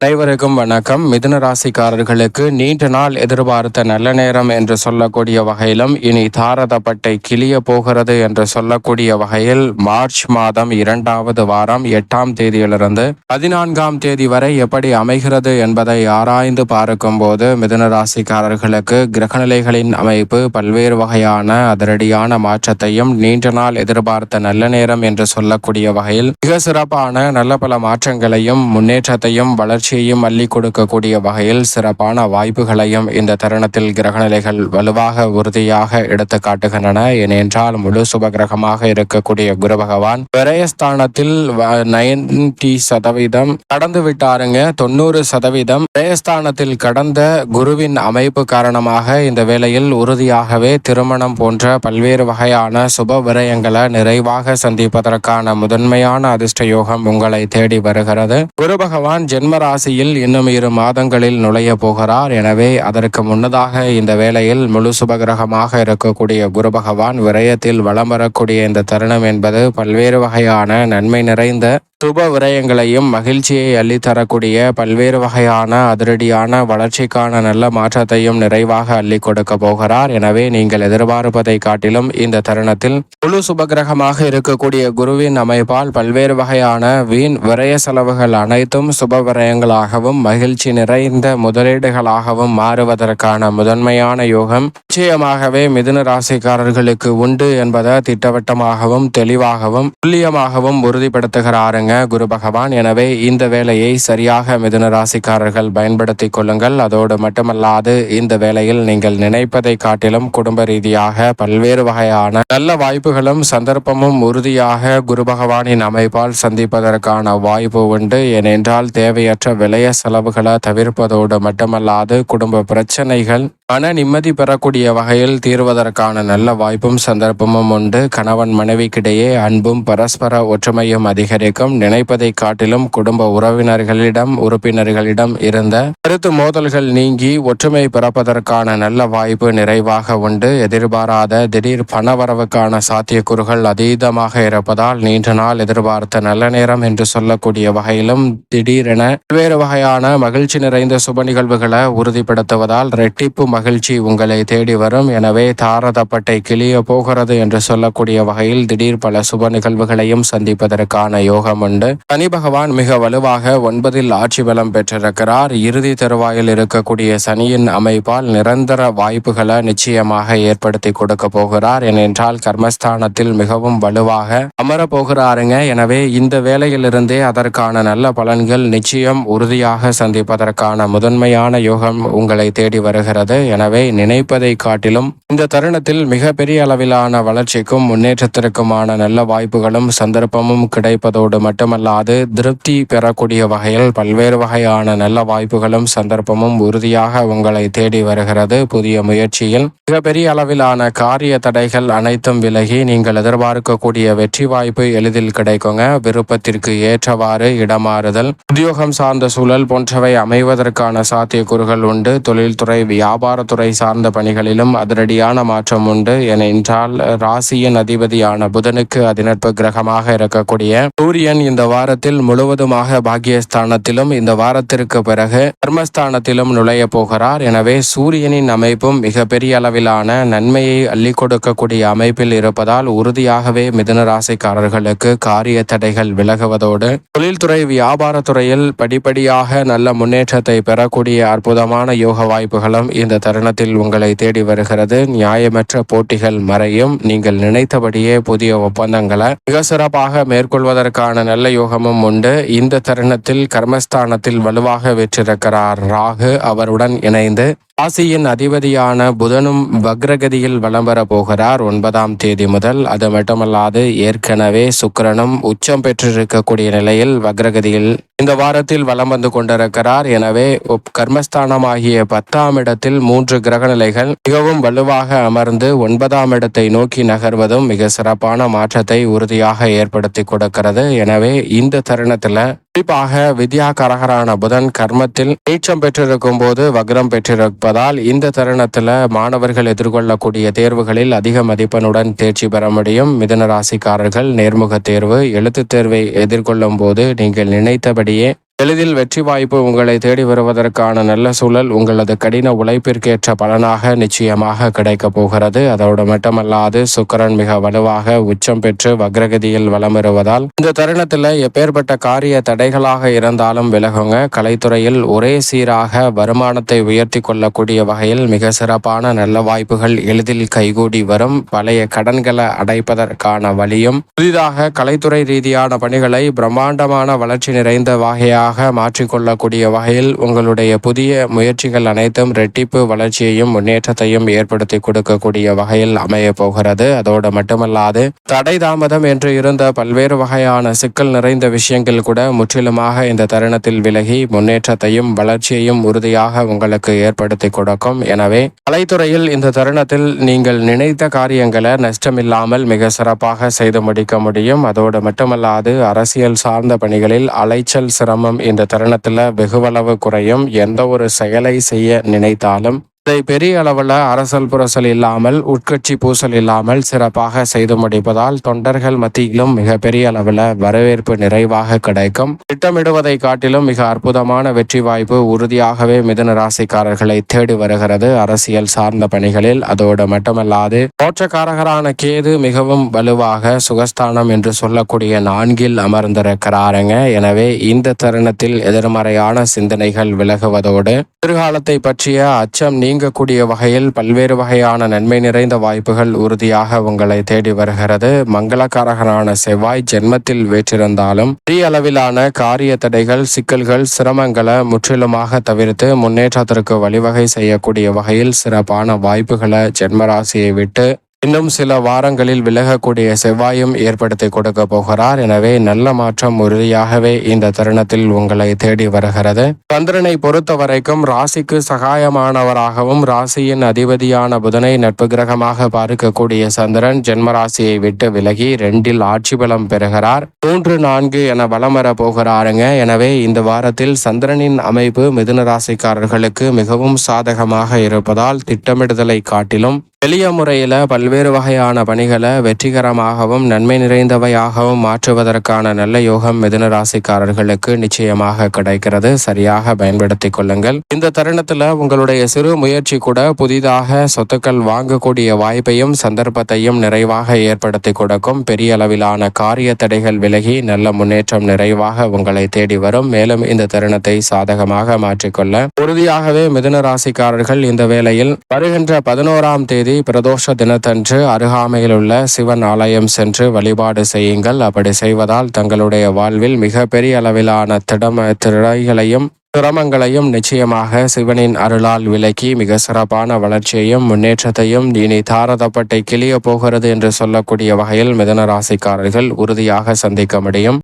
அனைவருக்கும் வணக்கம். மிதுன ராசிக்காரர்களுக்கு நீண்ட நாள் எதிர்பார்த்த நல்ல நேரம் என்று சொல்லக்கூடிய வகையிலும் இனி தாரதப்பட்டை கிளிய போகிறது என்று சொல்லக்கூடிய வகையில் மார்ச் மாதம் இரண்டாவது வாரம் எட்டாம் தேதியிலிருந்து பதினான்காம் தேதி வரை எப்படி அமைகிறது என்பதை ஆராய்ந்து பார்க்கும் போது மிதுன ராசிக்காரர்களுக்கு கிரகநிலைகளின் அமைப்பு பல்வேறு வகையான அதிரடியான மாற்றத்தையும் நீண்ட நாள் எதிர்பார்த்த நல்ல நேரம் என்று சொல்லக்கூடிய வகையில் மிக சிறப்பான நல்ல பல மாற்றங்களையும் முன்னேற்றத்தையும் வளர்ச்சி மகிழ்ச்சியையும் அள்ளி கொடுக்கக்கூடிய வகையில் சிறப்பான வாய்ப்புகளையும் இந்த தருணத்தில் கிரகநிலைகள் வலுவாக உறுதியாக எடுத்து காட்டுகின்றன. ஏனென்றால் முழு சுப கிரகமாக இருக்கக்கூடிய குரு பகவான் விரயஸ்தானத்தில் நைன்டி சதவீதம் கடந்து விட்டாருங்க. தொண்ணூறு சதவீதம் விரயஸ்தானத்தில் கடந்த குருவின் அமைப்பு காரணமாக இந்த வேளையில் உறுதியாகவே திருமணம் போன்ற பல்வேறு வகையான சுப விரயங்களை நிறைவாக சந்திப்பதற்கான முதன்மையான அதிர்ஷ்ட யோகம் உங்களை தேடி வருகிறது. குரு பகவான் ஜென்மராசி ராசியில் இன்னும் இரு மாதங்களில் நுழைய போகிறார். எனவே அதற்கு முன்னதாக இந்த வேளையில் முழு சுபகிரகமாக இருக்கக்கூடிய குரு பகவான் விரயத்தில் வளம் வரக்கூடிய இந்த தருணம் என்பது பல்வேறு வகையான நன்மை நிறைந்த சுப விரயங்களையும் மகிழ்ச்சியை அள்ளித்தரக்கூடிய பல்வேறு வகையான அதிரடியான வளர்ச்சிக்கான நல்ல மாற்றத்தையும் நிறைவாக அள்ளி கொடுக்க போகிறார். எனவே நீங்கள் எதிர்பார்ப்பதை காட்டிலும் இந்த தருணத்தில் முழு சுபகிரகமாக இருக்கக்கூடிய குருவின் அமைப்பால் பல்வேறு வகையான வீண் விரய செலவுகள் அனைத்தும் சுப விரயங்களாகவும் மகிழ்ச்சி நிறைந்த முதலீடுகளாகவும் மாறுவதற்கான முதன்மையான யோகம் நிச்சயமாகவே மிதுன ராசிக்காரர்களுக்கு உண்டு என்பதை திட்டவட்டமாகவும் தெளிவாகவும் துல்லியமாகவும் உறுதிப்படுத்துகிறாருங்க. குரு பகவான் எனவே இந்த வேலையை சரியாக மிதுன ராசிக்காரர்கள் பயன்படுத்தி கொள்ளுங்கள். அதோடு மட்டுமல்லாது இந்த வேளையில் நீங்கள் நினைப்பதை காட்டிலும் குடும்ப ரீதியாக பல்வேறு வகையான நல்ல வாய்ப்புகளும் சந்தர்ப்பமும் உறுதியாக குரு பகவானின் அமைப்பால் சந்திப்பதற்கான வாய்ப்பு உண்டு. ஏனென்றால் தேவையற்ற விலைய செலவுகளை தவிர்ப்பதோடு மட்டுமல்லாது குடும்ப பிரச்சனைகள் மன நிம்மதி பெறக்கூடிய வகையில் தீர்வதற்கான நல்ல வாய்ப்பும் சந்தர்ப்பமும் உண்டு. கணவன் மனைவிக்கிடையே அன்பும் பரஸ்பர ஒற்றுமையும் அதிகரிக்கும். நினைப்பதை காட்டிலும் குடும்ப உறவினர்களிடம் உறுப்பினர்களிடம் இருந்த கருத்து மோதல்கள் நீங்கி ஒற்றுமை பிறப்பதற்கான நல்ல வாய்ப்பு நிறைவாக உண்டு. எதிர்பாராத திடீர் பணவரவுக்கான சாத்தியக்கூறுகள் அதீதமாக இருப்பதால் நீண்ட நாள் எதிர்பார்த்த நல்ல நேரம் என்று சொல்லக்கூடிய வகையிலும் திடீரென பல்வேறு வகையான மகிழ்ச்சி நிறைந்த சுப நிகழ்வுகளை உறுதிப்படுத்துவதால் ரெட்டிப்பு மகிழ்ச்சி உங்களை தேடி வரும். எனவே தாரதப்பட்டை கிளிய போகிறது என்று சொல்லக்கூடிய வகையில் திடீர் பல சுப நிகழ்வுகளையும் சந்திப்பதற்கான யோகம் உண்டு. சனி பகவான் மிக வலுவாக ஒன்பதில் ஆட்சி பலம் பெற்றிருக்கிறார். இறுதி தருவாயில் இருக்கக்கூடிய சனியின் அமைப்பால் நிரந்தர வாய்ப்புகளை நிச்சயமாக ஏற்படுத்தி கொடுக்க போகிறார். ஏனென்றால் கர்மஸ்தானத்தில் மிகவும் வலுவாக அமர போகிறாருங்க எனவே இந்த வேலையிலிருந்தே அதற்கான நல்ல பலன்கள் நிச்சயம் உறுதியாக சந்திப்பதற்கான முதன்மையான யோகம் உங்களை தேடி வருகிறது. எனவே நினைப்பதை காட்டிலும் இந்த தருணத்தில் மிகப்பெரிய அளவிலான வளர்ச்சிக்கும் முன்னேற்றத்திற்குமான நல்ல வாய்ப்புகளும் சந்தர்ப்பமும் கிடைப்பதோடு மட்டுமல்லாது திருப்தி பெறக்கூடிய வகையில் பல்வேறு வகையான நல்ல வாய்ப்புகளும் சந்தர்ப்பமும் உறுதியாக உங்களை தேடி வருகிறது. புதிய முயற்சியில் மிகப்பெரிய அளவிலான காரிய தடைகள் அனைத்தும் விலகி நீங்கள் எதிர்பார்க்கக்கூடிய வெற்றி வாய்ப்பு எளிதில் கிடைக்குங்க. விருப்பத்திற்கு ஏற்றவாறு இடமாறுதல் உத்தியோகம் சார்ந்த சூழல் போன்றவை அமைவதற்கான சாத்தியக்கூறுகள் உண்டு. தொழில்துறை வியாபார வியாபாரத்துறை சார்ந்த பணிகளிலும் அதிரடியான மாற்றம் உண்டு. ஏனென்றால் ராசியின் அதிபதியான புதனுக்கு அதிநட்பு கிரகமாக இருக்கக்கூடிய சூரியன் இந்த வாரத்தில் முழுவதுமாக பாக்கியஸ்தானத்திலும் இந்த வாரத்திற்கு பிறகு கர்மஸ்தானத்திலும் நுழைய போகிறார். எனவே சூரியனின் அமைப்பும் மிகப்பெரிய அளவிலான நன்மையை அள்ளி கொடுக்கக்கூடிய அமைப்பில் இருப்பதால் உறுதியாகவே மிதுன ராசிக்காரர்களுக்கு காரிய தடைகள் விலகுவதோடு தொழில்துறை வியாபாரத்துறையில் படிப்படியாக நல்ல முன்னேற்றத்தை பெறக்கூடிய அற்புதமான யோக வாய்ப்புகளும் இந்த தருணத்தில் உங்களை தேடி வருகிறது. நியாயமற்ற போட்டிகள் மறையும். நீங்கள் நினைத்தபடியே புதிய ஒப்பந்தங்களை மிக சிறப்பாக மேற்கொள்வதற்கான நல்ல யோகமும் உண்டு. இந்த தருணத்தில் கர்மஸ்தானத்தில் வலுவாக வெற்றிருக்கிறார் ராகு. அவருடன் இணைந்து ராசியின் அதிபதியான புதனும் வக்ரகதியில் வலம் வர போகிறார். ஒன்பதாம் தேதி முதல் அது மட்டுமல்லாது ஏற்கனவே சுக்கரனும் உச்சம் பெற்றிருக்கக்கூடிய நிலையில் வக்ரகதியில் இந்த வாரத்தில் வலம் வந்து கொண்டிருக்கிறார். எனவே கர்மஸ்தானமாகிய பத்தாம் இடத்தில் மூன்று கிரகநிலைகள் மிகவும் வலுவாக அமர்ந்து ஒன்பதாம் இடத்தை நோக்கி நகர்வதும் மிக சிறப்பான மாற்றத்தை உறுதியாக ஏற்படுத்தி கொடுக்கிறது. எனவே இந்த தருணத்தில் குறிப்பாக வித்யா கரகரான புதன் கர்மத்தில் நீச்சம் பெற்றிருக்கும் போது வக்ரம் பெற்றிருப்பதால் இந்த தருணத்தில் மாணவர்கள் எதிர்கொள்ளக்கூடிய தேர்வுகளில் அதிக மதிப்பெண்ணுடன் தேர்ச்சி பெற முடியும். மிதன ராசிக்காரர்கள் நேர்முக தேர்வு எழுத்து தேர்வை எதிர்கொள்ளும் போது நீங்கள் நினைத்தபடியே எளிதில் வெற்றி வாய்ப்பு உங்களை தேடி வருவதற்கான நல்ல சூழல் உங்களது கடின உழைப்பிற்கேற்ற பலனாக நிச்சயமாக கிடைக்கப் போகிறது. அதோடு மட்டுமல்லாது சுக்கரன் மிக வலுவாக உச்சம் பெற்று வக்ரகதியில் வலம் வருவதால் இந்த தருணத்தில் எப்பேற்பட்ட காரிய தடைகளாக இருந்தாலும் விலகுங்க. கலைத்துறையில் ஒரே சீராக வருமானத்தை உயர்த்தி கொள்ளக்கூடிய வகையில் மிக சிறப்பான நல்ல வாய்ப்புகள் எளிதில் கைகூடி வரும். பழைய கடன்களை அடைப்பதற்கான வழியும் புதிதாக கலைத்துறை ரீதியான பணிகளை பிரம்மாண்டமான வளர்ச்சி நிறைந்த வகையாக மாற்றிக்கொள்ளக்கூடிய வகையில் உங்களுடைய புதிய முயற்சிகள் அனைத்தும் ரெட்டிப்பு வளர்ச்சியையும் முன்னேற்றத்தையும் ஏற்படுத்தி கொடுக்கக்கூடிய வகையில் அமைய போகிறது. அதோடு மட்டுமல்லாது தடை தாமதம் என்று இருந்த பல்வேறு வகையான சிக்கல் நிறைந்த விஷயங்கள் கூட முற்றிலுமாக இந்த தருணத்தில் விலகி முன்னேற்றத்தையும் வளர்ச்சியையும் உறுதியாக உங்களுக்கு ஏற்படுத்தி கொடுக்கும். எனவே கலைத்துறையில் இந்த தருணத்தில் நீங்கள் நினைத்த காரியங்களை நஷ்டமில்லாமல் மிக சிறப்பாக செய்து முடிக்க முடியும். அதோடு மட்டுமல்லாது அரசியல் சார்ந்த பணிகளில் அலைச்சல் சிரமம் இந்த தருணத்தில் வெகுவளவு குறையும். எந்த ஒரு செயலை செய்ய நினைத்தாலும் இதை பெரிய அளவில் அரசல் புரசல் இல்லாமல் உட்கட்சி பூசல் இல்லாமல் சிறப்பாக செய்து முடிப்பதால் தொண்டர்கள் மத்தியிலும் மிக பெரிய அளவில் வரவேற்பு நிறைவாக கிடைக்கும். திட்டமிடுவதை காட்டிலும் மிக அற்புதமான வெற்றி வாய்ப்பு உறுதியாகவே மிதுன ராசிக்காரர்களை தேடி வருகிறது அரசியல் சார்ந்த பணிகளில். அதோடு மட்டுமல்லாது மோட்சக்காரகரான கேது மிகவும் வலுவாக சுகஸ்தானம் என்று சொல்லக்கூடிய நான்கில் அமர்ந்திருக்கிறாருங்க. எனவே இந்த தருணத்தில் எதிர்மறையான சிந்தனைகள் விலகுவதோடு எதிர்காலத்தை பற்றிய அச்சம் நீங்கக்கூடிய வகையில் பல்வேறு வகையான நன்மை நிறைந்த வாய்ப்புகள் உறுதியாக உங்களை தேடி வருகிறது. மங்களக்காரகனான செவ்வாய் ஜென்மத்தில் வேற்றிருந்தாலும் பெரிய அளவிலான காரிய தடைகள் சிக்கல்கள் சிரமங்களை முற்றிலுமாக தவிர்த்து முன்னேற்றத்திற்கு வழிவகை செய்யக்கூடிய வகையில் சிறப்பான வாய்ப்புகளை ஜென்மராசியை விட்டு இன்னும் சில வாரங்களில் விலகக்கூடிய செவ்வாயும் ஏற்படுத்தி கொடுக்க போகிறார். எனவே நல்ல மாற்றம் உறுதியாகவே இந்த தருணத்தில் உங்களை தேடி வருகிறது. சந்திரனை பொறுத்த வரைக்கும் ராசிக்கு சகாயமானவராகவும் ராசியின் அதிபதியான புதனை நட்பு கிரகமாக பார்க்கக்கூடிய சந்திரன் ஜென்மராசியை விட்டு விலகி ரெண்டில் ஆட்சி பலம் பெறுகிறார். மூன்று நான்கு என வலம் வர போகிறாருங்க. எனவே இந்த வாரத்தில் சந்திரனின் அமைப்பு மிதுன ராசிக்காரர்களுக்கு மிகவும் சாதகமாக இருப்பதால் திட்டமிடுதலை காட்டிலும் எளிய முறையில் பல்வேறு வகையான பணிகளை வெற்றிகரமாகவும் நன்மை நிறைந்தவையாகவும் மாற்றுவதற்கான நல்ல யோகம் மிதுன ராசிக்காரர்களுக்கு நிச்சயமாக கிடைக்கிறது. சரியாக பயன்படுத்திக் கொள்ளுங்கள். இந்த தருணத்தில் உங்களுடைய சிறு முயற்சி கூட புதிதாக சொத்துக்கள் வாங்கக்கூடிய வாய்ப்பையும் சந்தர்ப்பத்தையும் நிறைவாக ஏற்படுத்தி கொடுக்கும். பெரிய அளவிலான காரிய தடைகள் விலகி நல்ல முன்னேற்றம் நிறைவாக உங்களை தேடி வரும். மேலும் இந்த தருணத்தை சாதகமாக மாற்றிக்கொள்ள உறுதியாகவே மிதுன ராசிக்காரர்கள் இந்த வேளையில் வருகின்ற பதினோராம் தேதி தேதி பிரதோஷ தினத்தன்று அருகாமையில் உள்ள சிவன் ஆலயம் சென்று வழிபாடு செய்யுங்கள். அப்படி செய்வதால் தங்களுடைய வாழ்வில் மிக பெரிய அளவிலான திடம திரைகளையும் சிரமங்களையும் நிச்சயமாக சிவனின் அருளால் விலக்கி மிக சிறப்பான வளர்ச்சியையும் முன்னேற்றத்தையும் இனி தாரதப்பட்டை கிளிய போகிறது என்று சொல்லக்கூடிய வகையில் மிதன ராசிக்காரர்கள் உறுதியாக சந்திக்க முடியும்.